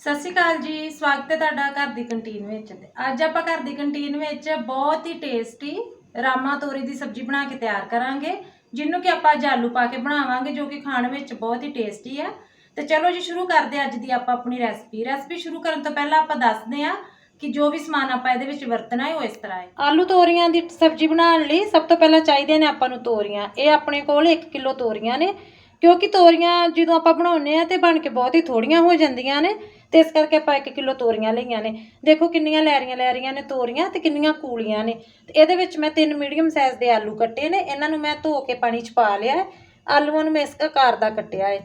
ਸਤਿ ਸ਼੍ਰੀ ਅਕਾਲ ਜੀ, ਸਵਾਗਤ ਹੈ ਤੁਹਾਡਾ ਘਰ ਦੀ ਕੰਟੀਨ ਵਿੱਚ ਤੇ ਅੱਜ ਆਪਾਂ ਘਰ ਦੀ ਕੰਟੀਨ ਵਿੱਚ ਬਹੁਤ ਹੀ ਟੇਸਟੀ ਰਾਮਾ ਤੋਰੀ ਦੀ ਸਬਜ਼ੀ ਬਣਾ ਕੇ ਤਿਆਰ ਕਰਾਂਗੇ, ਜਿਹਨੂੰ ਕਿ ਆਪਾਂ ਅੱਜ ਆਲੂ ਪਾ ਕੇ ਬਣਾਵਾਂਗੇ, ਜੋ ਕਿ ਖਾਣ ਵਿੱਚ ਬਹੁਤ ਹੀ ਟੇਸਟੀ ਹੈ। ਤੇ ਚਲੋ ਜੀ, ਸ਼ੁਰੂ ਕਰਦੇ ਅੱਜ ਦੀ ਆਪਾਂ ਆਪਣੀ ਰੈਸਪੀ ਰੈਸਪੀ ਸ਼ੁਰੂ ਕਰਨ ਤੋਂ ਪਹਿਲਾਂ ਆਪਾਂ ਦੱਸਦੇ ਹਾਂ ਕਿ ਜੋ ਵੀ ਸਮਾਨ ਆਪਾਂ ਇਹਦੇ ਵਿੱਚ ਵਰਤਣਾ ਹੈ, ਉਹ ਇਸ ਤਰ੍ਹਾਂ ਹੈ। ਆਲੂ ਤੋਰੀਆਂ ਦੀ ਸਬਜ਼ੀ ਬਣਾਉਣ ਲਈ ਸਭ ਤੋਂ ਪਹਿਲਾਂ ਚਾਹੀਦੇ ਨੇ ਆਪਾਂ ਨੂੰ ਤੋਰੀਆਂ। ਇਹ ਆਪਣੇ ਕੋਲ 1 ਕਿਲੋ ਤੋਰੀਆਂ ਨੇ। ਕਿਉਂਕਿ ਤੋਰੀਆਂ ਜਦੋਂ ਆਪਾਂ ਬਣਾਉਂਦੇ ਆ ਤੇ ਬਣ ਕੇ ਬਹੁਤ ਹੀ ਥੋੜੀਆਂ ਹੋ ਜਾਂਦੀਆਂ ਨੇ ਤੇ ਇਸ ਕਰਕੇ ਆਪਾਂ 1 ਕਿਲੋ ਤੋਰੀਆਂ ਲਈਆਂ ਨੇ। ਦੇਖੋ ਕਿੰਨੀਆਂ ਲੈਰੀਆਂ ਲੈਰੀਆਂ ਨੇ ਤੋਰੀਆਂ ਤੇ ਕਿੰਨੀਆਂ ਕੂਲੀਆਂ ਨੇ। ਤੇ ਇਹਦੇ ਵਿੱਚ ਮੈਂ ਤਿੰਨ ਮੀਡੀਅਮ ਸਾਈਜ਼ ਦੇ ਆਲੂ ਕੱਟੇ ਨੇ। ਇਹਨਾਂ ਨੂੰ ਮੈਂ ਧੋ ਕੇ ਪਾਣੀ 'ਚ ਪਾ ਲਿਆ ਹੈ। ਆਲੂਆਂ ਨੂੰ ਮੈਂ ਇਸ ਆਕਾਰ ਦਾ ਕੱਟਿਆ ਹੈ।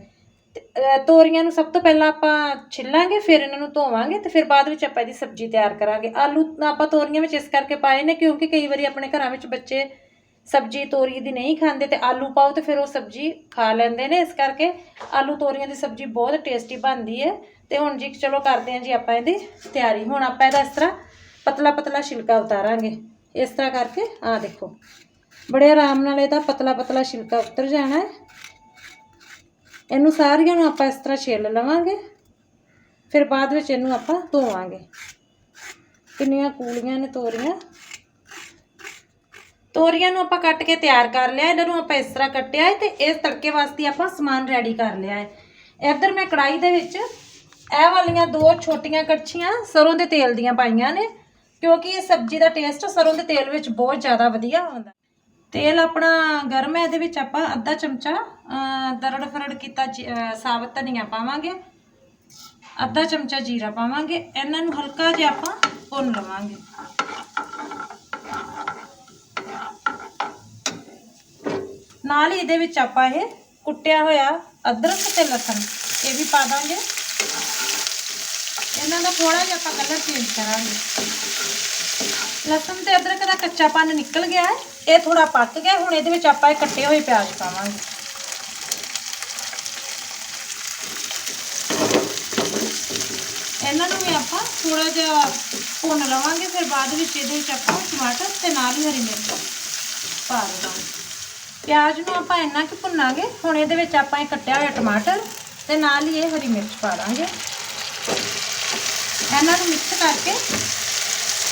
ਤੇ, ਤੋਰੀਆਂ ਨੂੰ ਸਭ ਤੋਂ ਪਹਿਲਾਂ ਆਪਾਂ ਛਿੱਲਾਂਗੇ ਫਿਰ ਇਹਨਾਂ ਨੂੰ ਧੋਵਾਂਗੇ ਤੇ ਫਿਰ ਬਾਅਦ ਵਿੱਚ ਆਪਾਂ ਇਹਦੀ ਸਬਜ਼ੀ ਤਿਆਰ ਕਰਾਂਗੇ। ਆਲੂ ਆਪਾਂ ਤੋਰੀਆਂ ਵਿੱਚ ਇਸ ਕਰਕੇ ਪਾਏ ਨੇ ਕਿਉਂਕਿ ਕਈ ਵਾਰੀ ਆਪਣੇ ਘਰਾਂ ਵਿੱਚ ਬੱਚੇ ਸਬਜ਼ੀ ਤੋਰੀ ਦੀ ਨਹੀਂ ਖਾਂਦੇ ਤੇ ਆਲੂ ਪਾਓ ਤੇ ਫਿਰ ਉਹ ਸਬਜ਼ੀ ਖਾ ਲੈਂਦੇ ਨੇ, ਇਸ ਕਰਕੇ ਆਲੂ ਤੋਰੀਆਂ ਦੀ ਸਬਜ਼ੀ ਬਹੁਤ ਟੇਸਟੀ ਬਣਦੀ ਹੈ। ਤੇ ਹੁਣ ਜੀ ਚਲੋ ਕਰਦੇ ਹਾਂ ਜੀ ਆਪਾਂ ਇਹਦੀ ਤਿਆਰੀ। ਹੁਣ ਆਪਾਂ ਇਹਦਾ ਇਸ ਤਰ੍ਹਾਂ ਪਤਲਾ ਪਤਲਾ ਛਿਲਕਾ ਉਤਾਰਾਂਗੇ। ਇਸ ਤਰ੍ਹਾਂ ਕਰਕੇ ਆਹ ਦੇਖੋ, ਬੜੇ ਆਰਾਮ ਨਾਲ ਇਹਦਾ ਪਤਲਾ ਪਤਲਾ ਛਿਲਕਾ ਉਤਰ ਜਾਣਾ ਹੈ। ਇਹਨੂੰ ਸਾਰੀਆਂ ਨੂੰ ਆਪਾਂ ਇਸ ਤਰ੍ਹਾਂ ਛਿੱਲ ਲਵਾਂਗੇ। ਫਿਰ ਬਾਅਦ ਵਿੱਚ ਇਹਨੂੰ ਆਪਾਂ ਧੋਵਾਂਗੇ। ਕਿੰਨੀਆਂ ਕੂਲੀਆਂ ਨੇ ਤੋਰੀਆਂ। ਤੋਰੀਆਂ ਨੂੰ ਆਪਾਂ ਕੱਟ ਕੇ ਤਿਆਰ ਕਰ ਲਿਆ, ਇਹਨਾਂ ਨੂੰ ਆਪਾਂ ਇਸ ਤਰ੍ਹਾਂ ਕੱਟਿਆ ਹੈ ਤੇ ਇਸ ਤੜਕੇ ਵਾਸਤੇ ਆਪਾਂ ਸਮਾਨ ਰੈਡੀ ਕਰ ਲਿਆ ਹੈ। ਇੱਧਰ ਮੈਂ ਕੜਾਈ ਦੇ ਵਿੱਚ ਇਹ ਵਾਲੀਆਂ ਦੋ ਛੋਟੀਆਂ ਕੜਛੀਆਂ ਸਰੋਂ ਦੇ ਤੇਲ ਦੀਆਂ ਪਾਈਆਂ ਨੇ, ਕਿਉਂਕਿ ਇਹ ਸਬਜ਼ੀ ਦਾ ਟੇਸਟ ਸਰੋਂ ਦੇ ਤੇਲ ਵਿੱਚ ਬਹੁਤ ਜ਼ਿਆਦਾ ਵਧੀਆ ਆਉਂਦਾ। ਤੇਲ ਆਪਣਾ ਗਰਮ ਹੈ, ਇਹਦੇ ਵਿੱਚ ਆਪਾਂ ਅੱਧਾ ਚਮਚਾ ਦਰੜ ਫਰੜ ਕੀਤਾ ਜੀ- ਸਾਬਤ ਧਨੀਆ ਪਾਵਾਂਗੇ, ਅੱਧਾ ਚਮਚਾ ਜੀਰਾ ਪਾਵਾਂਗੇ, ਇਹਨਾਂ ਨੂੰ ਹਲਕਾ ਜਿਹਾ ਆਪਾਂ ਭੁੰਨ ਲਵਾਂਗੇ। ਨਾਲ ਹੀ ਇਹਦੇ ਵਿੱਚ ਆਪਾਂ ਇਹ ਕੁੱਟਿਆ ਹੋਇਆ ਅਦਰਕ ਤੇ ਲਸਣ, ਇਹ ਵੀ ਪਾ ਦਾਂਗੇ। ਇਹਨਾਂ ਦਾ ਥੋੜਾ ਜਿਹਾ ਆਪਾਂ ਕਲਰ ਚੇਂਜ ਕਰਾਂਗੇ। ਲਸਣ ਤੇ ਅਦਰਕ ਦਾ ਕੱਚਾਪਨ ਨਿਕਲ ਗਿਆ ਹੈ। ਇਹ ਥੋੜਾ ਪੱਕ ਗਿਆ ਹੁਣ ਇਹਦੇ ਵਿੱਚ ਆਪਾਂ ਇਹ ਕੱਟੇ ਹੋਏ ਪਿਆਜ਼ ਪਾਵਾਂਗੇ। ਇਹਨਾਂ ਨੂੰ ਵੀ ਆਪਾਂ ਥੋੜਾ ਜਿਹਾ ਭੁੰਨ ਲਵਾਂਗੇ। ਫਿਰ ਬਾਅਦ ਵਿੱਚ ਇਹਦੇ ਵਿੱਚ ਆਪਾਂ ਟਮਾਟਰ ਤੇ ਨਾਲ ਹੀ ਹਰੀ ਮਿਰਚ ਪਾ ਦੇਵਾਂਗੇ। ਪਿਆਜ਼ ਨੂੰ ਆਪਾਂ ਇੰਨਾ ਕਿ ਭੁੰਨਾਂਗੇ, ਹੁਣ ਇਹਦੇ ਵਿੱਚ ਆਪਾਂ ਇਹ ਕੱਟਿਆ ਹੋਇਆ ਟਮਾਟਰ ਤੇ ਨਾਲ ਹੀ ਇਹ ਹਰੀ ਮਿਰਚ ਪਾ ਦਾਂਗੇ। ਇਹਨਾਂ ਨੂੰ ਮਿਕਸ ਕਰਕੇ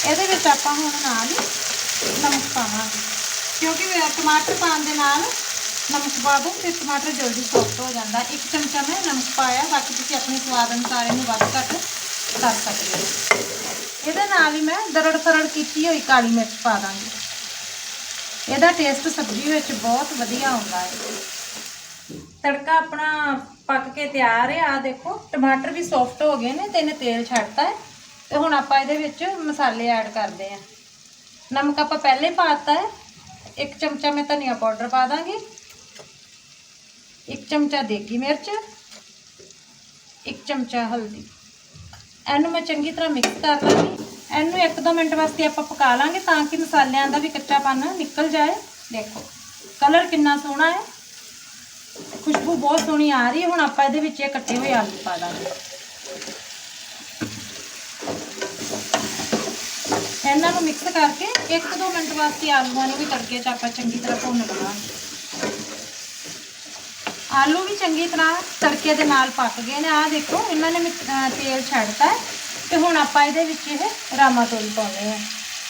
ਇਹਦੇ ਵਿੱਚ ਆਪਾਂ ਹੁਣ ਨਾਲ ਨਮਕ ਪਾਵਾਂਗੇ। ਕਿਉਂਕਿ ਟਮਾਟਰ ਪਾਉਣ ਦੇ ਨਾਲ ਨਮਕ ਪਾ ਦੋ ਤੇ ਟਮਾਟਰ ਜਲਦੀ ਸੌਫਟ ਹੋ ਜਾਂਦਾ। ਇੱਕ ਚਮਚਾ ਮੈਂ ਨਮਕ ਪਾਇਆ, ਬਾਕੀ ਤੁਸੀਂ ਆਪਣੇ ਸਵਾਦ ਅਨੁਸਾਰ ਇਹਨੂੰ ਵੱਧ ਘੱਟ ਕਰ ਸਕਦੇ ਹੋ। ਇਹਦੇ ਨਾਲ ਹੀ ਮੈਂ ਦਰੜ ਫਰੜ ਕੀਤੀ ਹੋਈ ਕਾਲੀ ਮਿਰਚ ਪਾ ਦਾਂਗੀ। ਇਹਦਾ ਟੇਸਟ ਸਬਜ਼ੀ ਵਿੱਚ ਬਹੁਤ ਵਧੀਆ ਆਉਂਦਾ ਹੈ। ਤੜਕਾ ਆਪਣਾ ਪੱਕ ਕੇ ਤਿਆਰ ਹੈ। ਆ ਦੇਖੋ, ਟਮਾਟਰ ਵੀ ਸੌਫਟ ਹੋ ਗਏ ਨੇ ਤੇ ਇਹਨੇ ਤੇਲ ਛੱਡਤਾ ਹੈ। ਤੇ ਹੁਣ ਆਪਾਂ ਇਹਦੇ ਵਿੱਚ ਮਸਾਲੇ ਐਡ ਕਰਦੇ ਹਾਂ। ਨਮਕ ਆਪਾਂ ਪਹਿਲੇ ਪਾਤਾ ਹੈ। ਇੱਕ ਚਮਚਾ ਮੈਂ ਧਨੀਆ ਪਾਊਡਰ ਪਾ ਦਾਂਗੀ। ਇੱਕ ਚਮਚਾ ਦੇਗੀ ਮਿਰਚ। ਇੱਕ ਚਮਚਾ ਹਲਦੀ। ਇਹਨੂੰ ਮੈਂ ਚੰਗੀ ਤਰ੍ਹਾਂ ਮਿਕਸ ਕਰ ਲਾਂਗੀ ਇਹਨੂੰ 1-2 ਮਿੰਟ ਵਾਸਤੇ ਆਪਾਂ ਪਕਾ ਲਾਂਗੇ ਤਾਂ ਕਿ ਮਸਾਲਿਆਂ ਦਾ ਵੀ ਕੱਚਾਪਨ ਨਿਕਲ ਜਾਏ। ਦੇਖੋ ਕਲਰ ਕਿੰਨਾ ਸੋਹਣਾ ਹੈ। ਖੁਸ਼ਬੂ ਬਹੁਤ ਸੋਹਣੀ ਆ ਰਹੀ ਹੈ। ਹੁਣ ਆਪਾਂ ਇਹਦੇ ਵਿੱਚ ਇਹ ਕੱਟੇ ਹੋਏ ਆਲੂ ਪਾ ਦਾਂਗੇ। ਇਹਨਾਂ ਨੂੰ ਮਿਕਸ ਕਰਕੇ 1-2 ਮਿੰਟ ਵਾਸਤੇ ਆਲੂਆਂ ਨੂੰ ਵੀ ਤੜਕੇ 'ਚ ਆਪਾਂ ਚੰਗੀ ਤਰ੍ਹਾਂ ਭੁੰਨ ਲਵਾਂਗੇ। ਆਲੂ ਵੀ ਚੰਗੀ ਤਰ੍ਹਾਂ ਤੜਕੇ ਦੇ ਨਾਲ ਪੱਕ ਗਏ ਨੇ। ਆਹ ਦੇਖੋ, ਇਹਨਾਂ ਨੇ ਮਿਕ- ਤੇਲ ਛੱਡਤਾ ਹੈ। ਤੇ ਹੁਣ ਆਪਾਂ ਇਹਦੇ ਵਿੱਚ ਇਹ ਰਾਮਾ ਤੋਰੀ ਪਾਉਣੇ ਆ।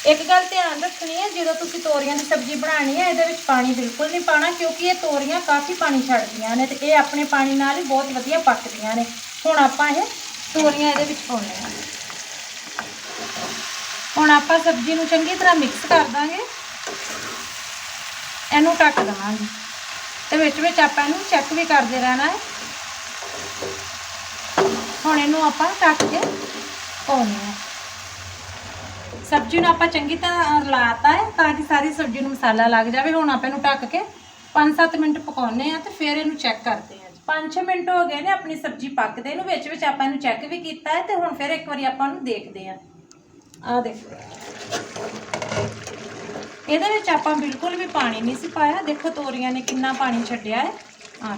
ਇੱਕ ਗੱਲ ਧਿਆਨ ਰੱਖਣੀ ਹੈ ਜਦੋਂ ਤੁਸੀਂ ਤੋਰੀਆਂ ਦੀ ਸਬਜ਼ੀ ਬਣਾਉਣੀ ਹੈ ਇਹਦੇ ਵਿੱਚ ਪਾਣੀ ਬਿਲਕੁਲ ਨਹੀਂ ਪਾਣਾ ਕਿਉਂਕਿ ਇਹ ਤੋਰੀਆਂ ਕਾਫੀ ਪਾਣੀ ਛੱਡਦੀਆਂ ਨੇ ਤੇ ਇਹ ਆਪਣੇ ਪਾਣੀ ਨਾਲ ਹੀ ਬਹੁਤ ਵਧੀਆ ਪੱਕਦੀਆਂ ਨੇ। ਹੁਣ ਆਪਾਂ ਇਹ ਤੋਰੀਆਂ ਇਹਦੇ ਵਿੱਚ ਪਾਉਣੇ ਆ। ਹੁਣ ਆਪਾਂ ਸਬਜ਼ੀ ਨੂੰ ਚੰਗੀ ਤਰ੍ਹਾਂ ਮਿਕਸ ਕਰ ਦਾਂਗੇ। ਇਹਨੂੰ ਢੱਕ ਦੇਵਾਂਗੇ। ਤੇ ਵਿੱਚ ਵਿੱਚ ਆਪਾਂ ਇਹਨੂੰ ਚੈੱਕ ਵੀ ਕਰਦੇ ਰਹਿਣਾ ਹੈ। ਹੁਣ ਇਹਨੂੰ ਆਪਾਂ ਟੱਕ ਕੇ ਪਾਉਣੀ ਹੈ ਸਬਜ਼ੀ ਨੂੰ ਆਪਾਂ ਚੰਗੀ ਤਰ੍ਹਾਂ ਲਾਤਾ ਹੈ ਤਾਂ ਕਿ ਸਾਰੀ ਸਬਜ਼ੀ ਨੂੰ ਮਸਾਲਾ ਲੱਗ ਜਾਵੇ। ਹੁਣ ਆਪਾਂ ਇਹਨੂੰ ਢੱਕ ਕੇ 5-7 ਮਿੰਟ ਪਕਾਉਨੇ ਆ ਤੇ ਫਿਰ ਇਹਨੂੰ ਚੈੱਕ ਕਰਦੇ ਆ 5-6 ਮਿੰਟ ਹੋ ਗਏ ਨੇ ਆਪਣੀ ਸਬਜ਼ੀ ਪੱਕਦੇ ਨੂੰ, ਵਿੱਚ ਵਿੱਚ ਆਪਾਂ ਇਹਨੂੰ ਚੈੱਕ ਵੀ ਕੀਤਾ ਹੈ ਤੇ ਹੁਣ ਫਿਰ ਇੱਕ ਵਾਰੀ ਆਪਾਂ ਇਹਨੂੰ ਦੇਖਦੇ ਆ। ਆ ਦੇਖੋ। ਇਹਦੇ ਵਿੱਚ ਆਪਾਂ ਬਿਲਕੁਲ ਵੀ ਪਾਣੀ ਨਹੀਂ ਸੀ ਪਾਇਆ। ਦੇਖੋ ਤੋਰੀਆਂ ਨੇ ਕਿੰਨਾ ਪਾਣੀ ਛੱਡਿਆ ਹੈ। ਆ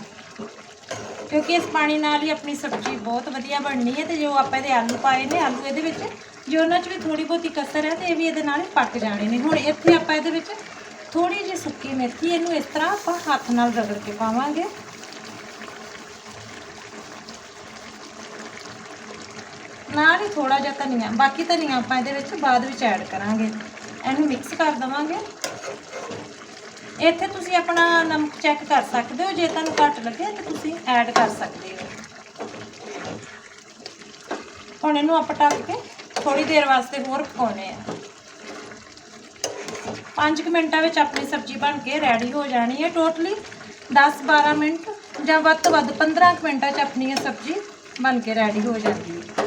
ਕਿਉਂਕਿ ਇਸ ਪਾਣੀ ਨਾਲ ਹੀ ਆਪਣੀ ਸਬਜ਼ੀ ਬਹੁਤ ਵਧੀਆ ਬਣਨੀ ਹੈ ਤੇ ਜੋ ਆਪਾਂ ਇਹਦੇ ਆਲੂ ਪਾਏ ਨੇ, ਆਲੂ ਇਹਦੇ ਵਿੱਚ, ਜੇ ਉਹਨਾਂ 'ਚ ਵੀ ਥੋੜੀ ਬਹੁਤੀ ਕਸਰ ਹੈ ਤੇ ਇਹ ਵੀ ਇਹਦੇ ਨਾਲ ਹੀ ਪੱਕ ਜਾਣੇ ਨੇ। ਹੁਣ ਇੱਥੇ ਆਪਾਂ ਇਹਦੇ ਵਿੱਚ ਥੋੜੀ ਜਿਹੀ ਸੁੱਕੀ ਮੇਥੀ ਇਹਨੂੰ ਇਸ ਤਰ੍ਹਾਂ ਆਪਾਂ ਹੱਥ ਨਾਲ ਰਗੜ ਕੇ ਪਾਵਾਂਗੇ। ਨਾਲ ਹੀ ਥੋੜਾ ਜਿਹਾ ਧਨੀਆ, ਬਾਕੀ ਧਨੀਆ ਆਪਾਂ ਇਹਦੇ ਵਿੱਚ ਬਾਅਦ ਵਿੱਚ ਐਡ ਕਰਾਂਗੇ। ਇਹਨੂੰ ਮਿਕਸ ਕਰ ਦਵਾਂਗੇ। ਇੱਥੇ ਤੁਸੀਂ ਆਪਣਾ ਨਮਕ ਚੈੱਕ ਕਰ ਸਕਦੇ ਹੋ, ਜੇ ਤੁਹਾਨੂੰ ਘੱਟ ਲੱਗੇ ਤਾਂ ਤੁਸੀਂ ਐਡ ਕਰ ਸਕਦੇ ਹੋ। ਹੁਣ ਇਹਨੂੰ ਆਪਾਂ ਢੱਕ ਕੇ ਥੋੜੀ ਦੇਰ ਵਾਸਤੇ ਹੋਰ ਪਕਾਉਣੇ ਆ। 5 ਮਿੰਟਾਂ ਵਿੱਚ ਆਪਣੀ ਸਬਜ਼ੀ ਬਣ ਕੇ ਰੈਡੀ ਹੋ ਜਾਣੀ ਹੈ ਟੋਟਲੀ 10-12 ਮਿੰਟ ਜਾਂ ਵੱਧ ਤੋਂ ਵੱਧ 15 ਕੁ ਮਿੰਟਾਂ 'ਚ ਆਪਣੀ ਇਹ ਸਬਜ਼ੀ ਬਣ ਕੇ ਰੈਡੀ ਹੋ ਜਾਂਦੀ ਹੈ।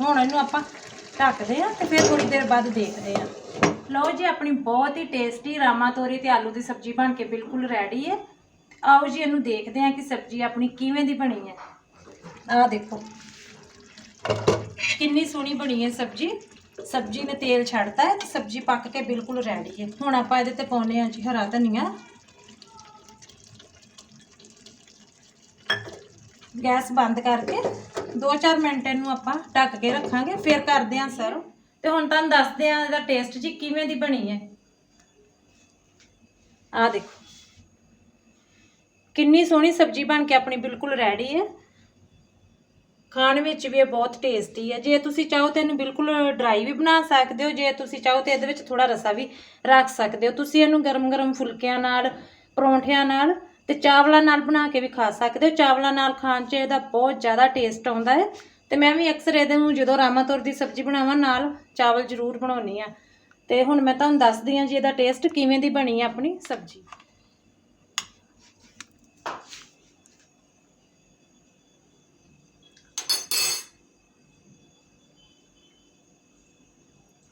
ਹੁਣ ਇਹਨੂੰ ਆਪਾਂ ਢੱਕਦੇ ਆ ਤੇ ਫਿਰ ਥੋੜੀ ਦੇਰ ਬਾਅਦ ਦੇਖਦੇ ਆ। ਲਓ ਜੀ, ਆਪਣੀ ਬਹੁਤ ਹੀ ਟੇਸਟੀ ਰਾਮਾ ਤੋਰੀ ਤੇ ਆਲੂ ਦੀ ਸਬਜ਼ੀ ਬਣ ਕੇ ਬਿਲਕੁਲ ਰੈਡੀ ਹੈ ਆਓ ਜੀ, ਇਹਨੂੰ ਦੇਖਦੇ ਆ ਕਿ ਸਬਜ਼ੀ ਆਪਣੀ ਕਿਵੇਂ ਦੀ ਬਣੀ ਹੈ ਆਹ ਦੇਖੋ, ਕਿੰਨੀ ਸੋਹਣੀ ਬਣੀ ਹੈ ਸਬਜ਼ੀ। ਸਬਜ਼ੀ ਨੇ ਤੇਲ ਛੱਡਤਾ ਹੈ ਤੇ ਸਬਜ਼ੀ ਪੱਕ ਕੇ ਬਿਲਕੁਲ ਰੈਡੀ ਹੈ ਹੁਣ ਆਪਾਂ ਇਹਦੇ ਤੇ ਪਾਉਨੇ ਆ ਜੀ ਹਰਾ ਧਨੀਆ। ਗੈਸ ਬੰਦ ਕਰਕੇ 2-4 ਮਿੰਟ ਇਹਨੂੰ ਆਪਾਂ ਢੱਕ ਕੇ ਰੱਖਾਂਗੇ, ਫਿਰ ਕਰਦੇ ਹਾਂ ਸਰਵ। ਤੇ ਹੁਣ ਤੁਹਾਨੂੰ ਦੱਸਦੇ ਹਾਂ ਇਹਦਾ ਟੇਸਟ ਜੀ ਕਿਵੇਂ ਦੀ ਬਣੀ ਹੈ। ਆਹ ਦੇਖੋ। ਕਿੰਨੀ ਸੋਹਣੀ ਸਬਜ਼ੀ ਬਣ ਕੇ ਆਪਣੀ ਬਿਲਕੁਲ ਰੈਡੀ ਹੈ। ਖਾਣ ਵਿੱਚ ਵੀ ਇਹ ਬਹੁਤ ਟੇਸਟੀ ਹੈ। ਜੇ ਤੁਸੀਂ ਚਾਹੋ ਤਾਂ ਇਹਨੂੰ ਬਿਲਕੁਲ ਡਰਾਈ ਵੀ ਬਣਾ ਸਕਦੇ ਹੋ, ਜੇ ਤੁਸੀਂ ਚਾਹੋ ਤਾਂ ਇਹਦੇ ਵਿੱਚ ਥੋੜਾ ਰਸਾ ਵੀ ਰੱਖ ਸਕਦੇ ਹੋ। ਤੁਸੀਂ ਇਹਨੂੰ ਗਰਮ-ਗਰਮ ਫੁਲਕਿਆਂ ਨਾਲ, ਪਰੌਂਠਿਆਂ ਨਾਲ ਤੇ ਚਾਵਲਾਂ ਨਾਲ ਬਣਾ ਕੇ ਵੀ ਖਾ ਸਕਦੇ ਹੋ। ਚਾਵਲਾਂ ਨਾਲ ਖਾਣ 'ਚ ਇਹਦਾ ਬਹੁਤ ਜ਼ਿਆਦਾ ਟੇਸਟ ਆਉਂਦਾ ਹੈ। ਤੇ ਮੈਂ ਵੀ ਅਕਸਰ ਇਹਦੇ ਨੂੰ ਜਦੋਂ ਰਾਮਾਤੌਰ ਦੀ ਸਬਜ਼ੀ ਬਣਾਵਾਂ, ਨਾਲ ਚਾਵਲ ਜ਼ਰੂਰ ਬਣਾਉਣੀ ਆ ਤੇ ਹੁਣ ਮੈਂ ਤੁਹਾਨੂੰ ਦੱਸਦੀ ਹਾਂ ਜੀ ਇਹਦਾ ਟੇਸਟ ਕਿਵੇਂ ਦੀ ਬਣੀ ਹੈ ਆਪਣੀ ਸਬਜ਼ੀ।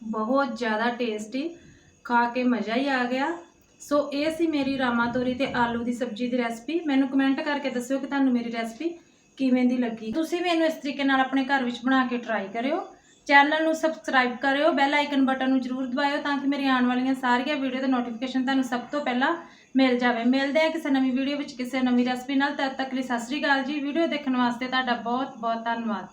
ਬਹੁਤ ਜ਼ਿਆਦਾ ਟੇਸਟੀ ਖਾ ਕੇ ਮਜ਼ਾ ਹੀ ਆ ਗਿਆ। ਸੋ ਇਹ ਸੀ ਮੇਰੀ ਰਾਮਾ ਤੋਰੀ ਤੇ ਆਲੂ ਦੀ ਸਬਜ਼ੀ ਦੀ ਰੈਸਪੀ ਮੈਨੂੰ ਕਮੈਂਟ ਕਰਕੇ ਦੱਸਿਓ ਕਿ ਤੁਹਾਨੂੰ ਮੇਰੀ ਰੈਸਪੀ ਕਿਵੇਂ ਦੀ ਲੱਗੀ। ਤੁਸੀਂ ਵੀ ਇਹਨੂੰ ਇਸ ਤਰੀਕੇ ਨਾਲ ਆਪਣੇ ਘਰ ਵਿੱਚ ਬਣਾ ਕੇ ਟਰਾਈ ਕਰਿਓ। ਚੈਨਲ ਨੂੰ ਸਬਸਕ੍ਰਾਈਬ ਕਰਿਓ ਬੈਲ ਆਈਕਨ ਬਟਨ ਨੂੰ ਜਰੂਰ ਦਬਾਇਓ ਤਾਂ ਕਿ ਮੇਰੀ ਆਉਣ ਵਾਲੀਆਂ ਸਾਰੀਆਂ ਵੀਡੀਓ ਦਾ ਨੋਟੀਫਿਕੇਸ਼ਨ ਤੁਹਾਨੂੰ ਸਭ ਤੋਂ ਪਹਿਲਾਂ ਮਿਲ ਜਾਵੇ। ਮਿਲਦੇ ਆ ਕਿਸੇ ਨਵੀਂ ਵੀਡੀਓ ਵਿੱਚ ਕਿਸੇ ਨਵੀਂ ਰੈਸਪੀ ਨਾਲ। ਤਦ ਤੱਕ ਲਈ ਸਤਿ ਸ੍ਰੀ ਅਕਾਲ ਜੀ। ਵੀਡੀਓ ਦੇਖਣ ਵਾਸਤੇ ਤੁਹਾਡਾ ਬਹੁਤ ਬਹੁਤ ਧੰਨਵਾਦ।